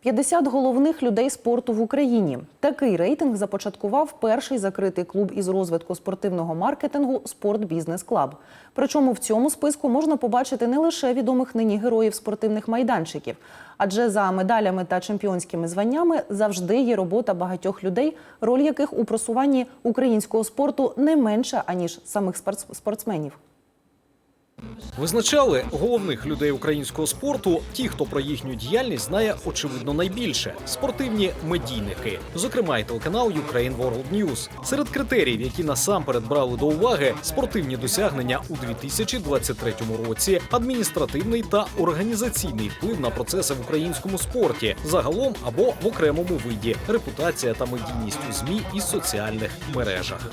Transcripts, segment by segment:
50 головних людей спорту в Україні. Такий рейтинг започаткував перший закритий клуб із розвитку спортивного маркетингу Спорт Бізнес Клаб. Причому в цьому списку можна побачити не лише відомих нині героїв спортивних майданчиків, адже за медалями та чемпіонськими званнями завжди є робота багатьох людей, роль яких у просуванні українського спорту не менша аніж самих спортс- спортсменів. Визначали головних людей українського спорту ті, хто про їхню діяльність знає очевидно найбільше спортивні медійники, зокрема й телеканал Ukraine World News. Серед критеріїв, які насамперед брали до уваги, спортивні досягнення у 2023 році, адміністративний та організаційний вплив на процеси в українському спорті, загалом або в окремому виді, репутація та медійність у змі і соціальних мережах.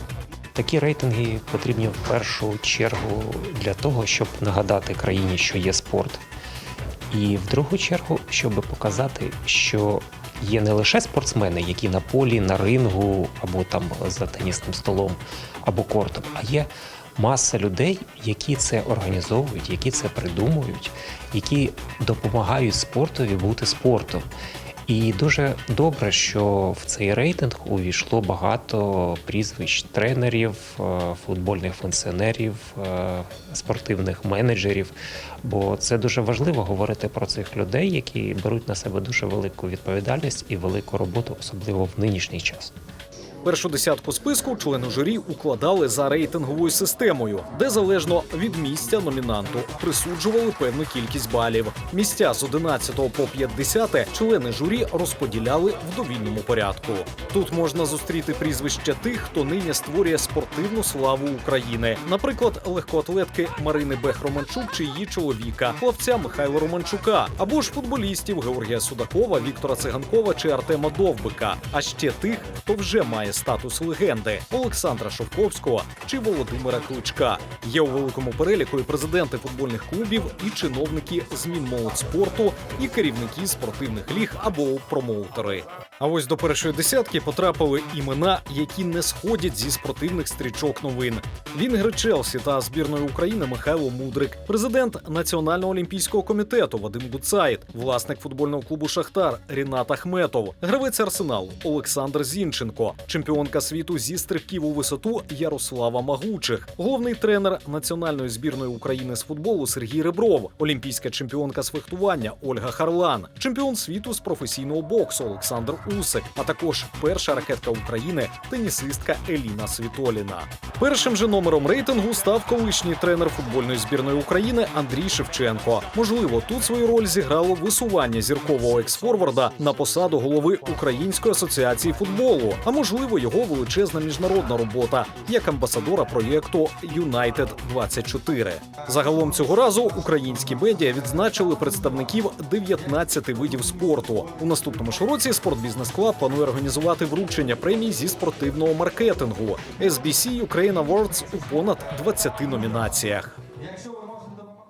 Такі рейтинги потрібні в першу чергу для того, щоб нагадати країні, що є спорт. І в другу чергу, щоб показати, що є не лише спортсмени, які на полі, на рингу або там за тенісним столом або кортом, а є маса людей, які це організовують, які це придумують, які допомагають спортові бути спортом. І дуже добре, що в цей рейтинг увійшло багато прізвищ тренерів, е, футбольних функціонерів, е, спортивних менеджерів. Бо це дуже важливо говорити про цих людей, які беруть на себе дуже велику відповідальність і велику роботу, особливо в нинішній час. Першу десятку списку члени журі укладали за рейтинговою системою, де залежно від місця номінанту присуджували певну кількість балів. Місця з 11 по 50 члени журі розподіляли в довільному порядку. Тут можна зустріти прізвища тих, хто нині створює спортивну славу України, наприклад, легкоатлетки Марини Бех-Романчук чи її чоловіка, плавця Михайла Романчука, або ж футболістів Георгія Судакова, Віктора Циганкова чи Артема Довбика. А ще тих, хто вже має статус легенди Олександра Шовковського чи Володимира Кличка. Є у великому переліку і президенти футбольних клубів, і чиновники з Мінмолодь спорту, і керівники спортивних ліг або промоутери. А ось до першої десятки потрапили імена, які не сходять зі спортивних стрічок новин. Вінгер Челсі та збірної України Михайло Мудрик, президент Національного олімпійського комітету Вадим Гуцаїт, власник футбольного клубу Шахтар Рінат Ахметов, гравець Арсеналу Олександр Зінченко, чемпіонка світу зі стрибків у висоту Ярослава Магучих, головний тренер національної збірної України з футболу Сергій Ребров, олімпійська чемпіонка з фехтування Ольга Харлан, чемпіон світу з професійного боксу Олександр Усик, а також перша ракетка України тенісистка Еліна Світоліна. Першим же номером рейтингу став колишній тренер футбольної збірної України Андрій Шевченко. Можливо, тут свою роль зіграло висування зіркового ексфорварда на посаду голови Української асоціації футболу, а можливо, його величезна міжнародна робота як амбасадора проєкту Юнайтед 24 Загалом цього разу українські медіа відзначили представників 19 видів спорту. У наступному ж році Спортбізнес Клаб планує організувати вручення премій зі спортивного маркетингу SBC Ukraine Awards у понад 20 номінаціях.